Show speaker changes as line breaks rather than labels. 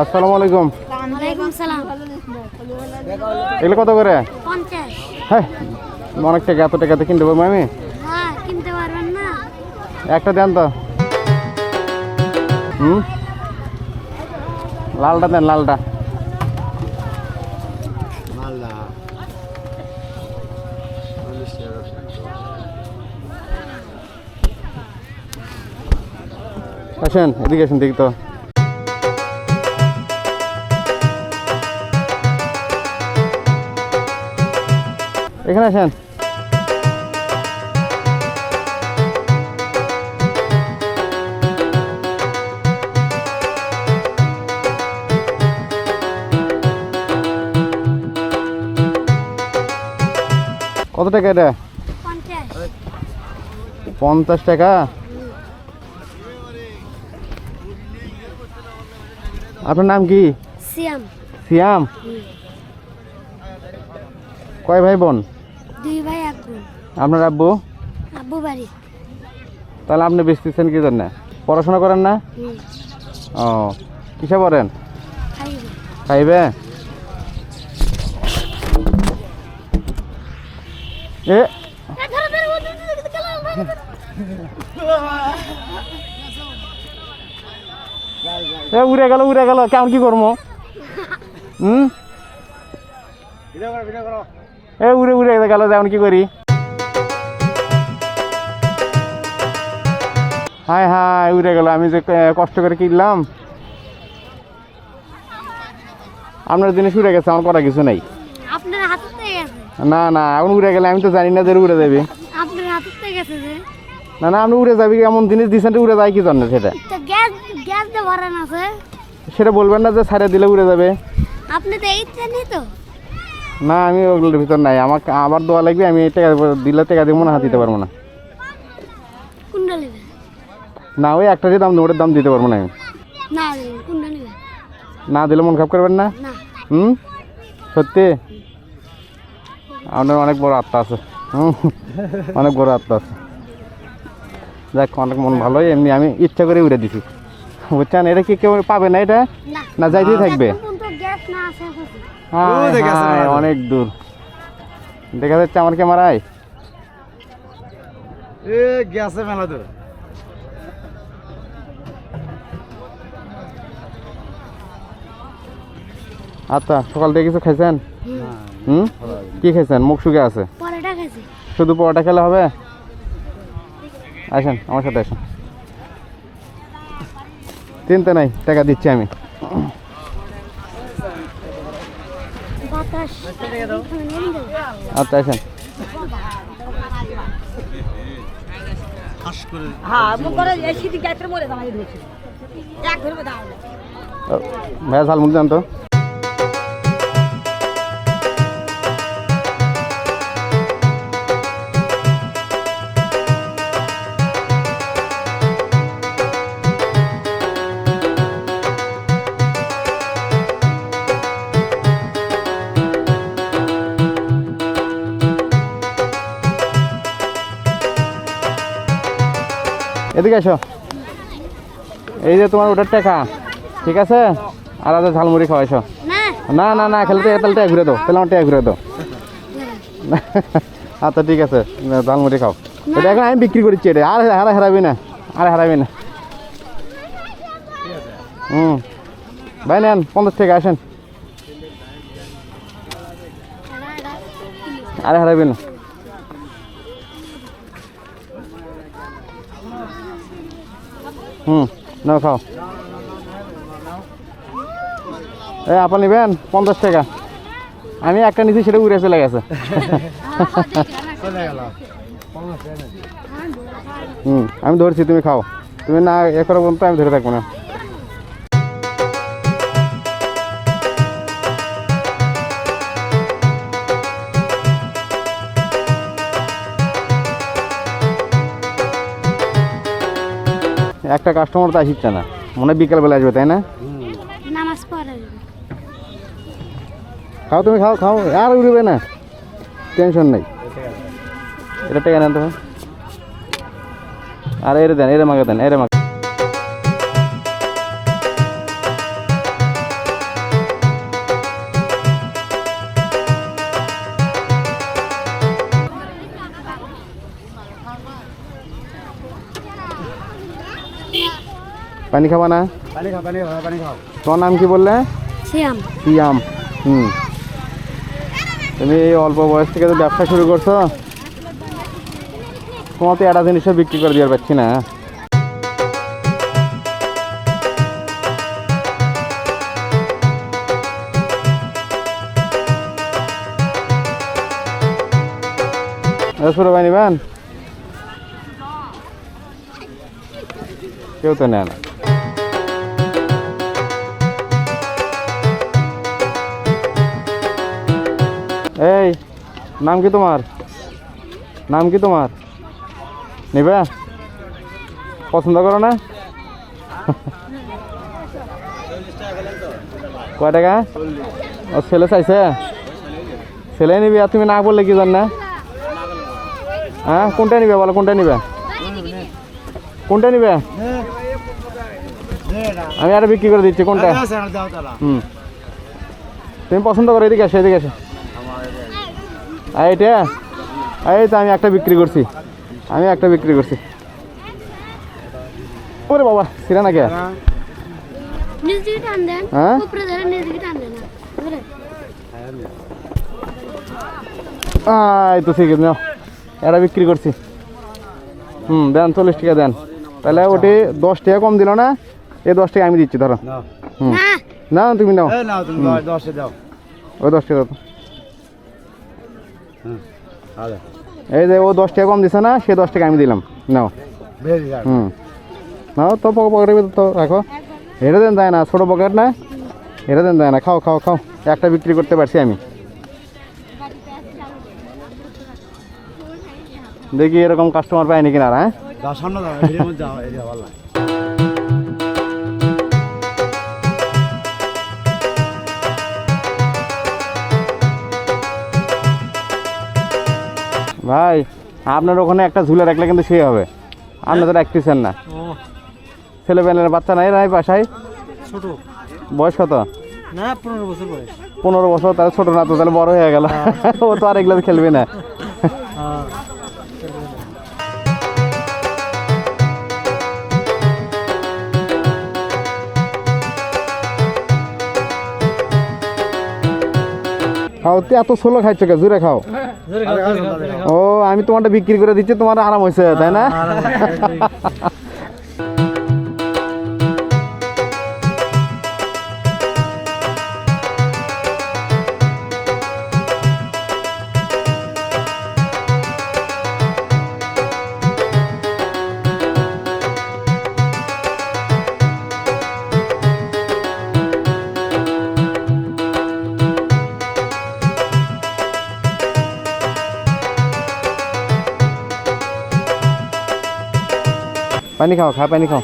আসসালামু আলাইকুম।
ওয়ালাইকুম সালাম।
এগুলো কত করে? হ্যাঁ অনেক টাকা এত টাকাতে কিনতে পারব আমি?
হ্যাঁ কিনতে পারবেন না।
একটা দেন তো। হুম? লালটা দেন লালটা। আসেন এদিকে আসেন দেখি তো। এখানে আসেন। কত টাকা এটা?
পঞ্চাশ
টাকা? আপনার নাম কি?
সিয়াম।
সিয়াম? কয় ভাই বোন? আপনার আব্বু?
আব্বু বাড়ি।
তাহলে আপনি বেচতেছেন কি জন্য? পড়াশোনা করেন না? ও কিসে পড়েন?
খাইবে।
এ উড়ে গেল উড়ে গেল কেমন কি করব? হুম? এ উড়ে উড়ে গেল যেমন কি করি? হায় হায় উড়ে গেল। আমি যে কষ্ট করে কিনলাম আপনার জিনিস উড়ে গেছে আমার করা কিছু নাই। না না এখন উড়ে গেলে আমি তো জানি না যে উড়ে যাবে। না না আপনি উড়ে যাবি এমন জিনিস দিচ্ছেন উড়ে যায় কি জন্য সেটা? সেটা বলবেন না যে ছাড়ে দিলে উড়ে যাবে।
আপনি তো এই তো।
না আমি ওগুলোর ভিতর নাই। আমাকে আবার দোয়া লাগবে আমি এই টাকা দিলে টাকা দিব না হাত দিতে পারব না। না ওই একটা যে দাম ওটার দাম দিতে পারব না।
না নেবে কোনটা নেবে?
না দিলে মন খারাপ করবেন না? হুম? সত্যি? আপনার অনেক বড় আত্মা আছে। হুম? অনেক বড় আত্মা আছে। দেখ অনেক মন ভালোই এমনি আমি ইচ্ছা করে উড়ে দিছি। বুঝছেন? এটা কি কেউ পাবে না এটা?
না।
না যাইতেই থাকবে।
গ্যাস।
হায় হায়,
দূর।
অনেক দূর। দেখা যাচ্ছে আমার ক্যামেরায়।
এ গেছে মেলা তো
আচ্ছা সকাল থেকে কিছু খাইছেন? হুম? কি খাইছেন? মুখ শুকে আছে?
পরেটা খাইছি।
শুধু পরোটা খেলে হবে? আসেন আমার সাথে আসেন। চিন্তা নাই টাকা দিচ্ছি আমি। আচ্ছা আসেন।
ফাঁস করে
হ্যাঁ মনে
এদিকে আসো এই যে তোমার ওটার টাকা, ঠিক আছে? আর আজ ঝালমুড়ি খাওয়াইছো
না
না না না, খেলে তো তাহলে ঘুরে দাও, তাহলে আমার টাকা ঘুরে দাও। আচ্ছা ঠিক আছে ঝালমুড়ি খাও। এটা এখন আমি বিক্রি করছি, এটা আর হারা, হারাবি না, আর হারাবি না। হুম। ভাই, নেন, পঞ্চাশ টাকা, আসেন। আরে হারাবি না। হুম, নাও খাও। এ আপনি নেবেন? পঞ্চাশ টাকা। আমি একটা নিচে সেটা উড়ে চলে গেছে। হুম, আমি ধরছি, তুমি খাও। তুমি না এ করো পর্যন্ত আমি ধরে থাকব না। একটা কাস্টমার তো আসিচ্ছে না। মনে হয় বিকেলবেলা আসবে তাই না?
নামাজ পড়ে
খাও তুমি খাও খাও। আর উড়বে না। টেনশন নেই। এটা টেকা নেন তুমি আর এর দেন এর মাগে দেন এর মাগে। পানি খাবা না?
পানি খাও পানি খাও পানি খাও।
তোমার নাম কি বললে?
শ্যাম
সিয়াম হুম। তুমি এই অল্প বয়স থেকে তো ব্যবসা শুরু করছ। তোমার তো একটা জিনিসও বিক্রি করে দিয়ে পাচ্ছি না। রসুর ভাই নিবেন? কেউ তো নেয় না। এই নাম কি তোমার? নাম কি তোমার? নিবে? পছন্দ করো না? কয় টাকা? ও ছেলে চাইছে? ছেলে নিবি আর তুমি না বললে কি জান না হ্যাঁ কোনটা নিবে বলো কোনটা নিবে? কোনটা নিবে? আমি আর বিক্রি করে দিচ্ছি কোনটা? হুম। তুমি পছন্দ করো এদিকে আসো এদিকে আসো আর এটা এই তো আমি একটা বিক্রি করছি। আমি একটা বিক্রি করছি। ওরে বাবা ছিলা না কে
নিজ দিকে টান দেন
হ্যাঁ? এই তো ঠিক আছে এটা বিক্রি করছি। হুম দেন চল্লিশ টাকা দেন। তাহলে ওটি দশ টাকা কম দিল না এই দশ টাকা আমি দিচ্ছি ধরো। হুম।
না
তুমি নাও। ওই দশ টাকা দাও। এই যে ও দশ টাকা কম দিছে না সে দশ টাকা আমি দিলাম। নাও। হুম। নাও তো পক- পকেটের তো রাখো। এটা দেন দেয় না ছোটো পকেট না। এটা দেন দেয় না খাও খাও খাও। একটা বিক্রি করতে পারছি আমি। দেখি এরকম কাস্টমার পাইনি কিনা হ্যাঁ? ভাই আপনার ওখানে একটা ঝুলে রাখলে কিন্তু সে হবে। আপনি তো রাখতেছেন না। ছেলে পেলের বাচ্চা নাই নাই বাসায়।
ছোট।
বয়স কত?
না পনেরো বছর বয়স।
পনেরো বছর তাহলে ছোট না তো তাহলে বড় হয়ে গেল। ও তো আর এগুলো খেলবে না। খাও তো এত ষোলো খাইছো কে জুড়ে খাও। ও আমি তোমারটা বিক্রি করে দিচ্ছি তোমার আরাম হয়েছে তাই না? ไปนี่เขาครับไปนี่เขา